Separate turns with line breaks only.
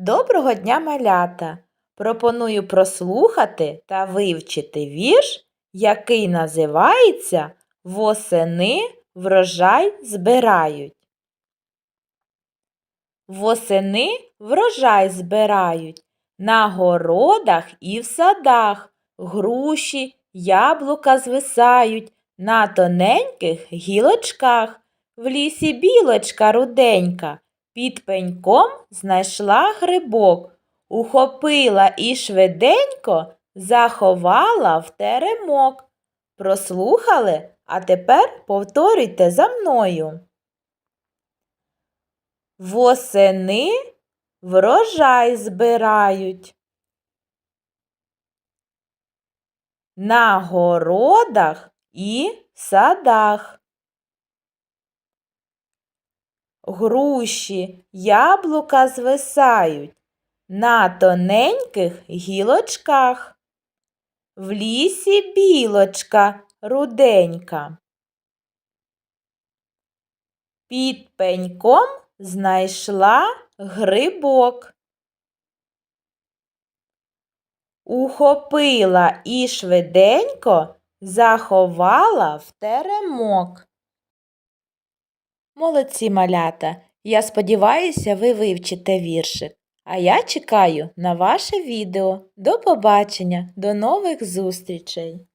Доброго дня, малята! Пропоную прослухати та вивчити вірш, який називається Восени врожай збирають. Восени врожай збирають на городах і в садах. Груші, яблука звисають на тоненьких гілочках. В лісі білочка руденька під пеньком знайшла грибок, ухопила і швиденько заховала в теремок. Прослухали, а тепер повторюйте за мною. Восени врожай збирають. На городах і садах. Груші, яблука звисають на тоненьких гілочках. В лісі білочка руденька. Під пеньком знайшла грибок. Ухопила і швиденько заховала в теремок. Молодці малята! Я сподіваюся, ви вивчите віршик. А я чекаю на ваше відео. До побачення, до нових зустрічей!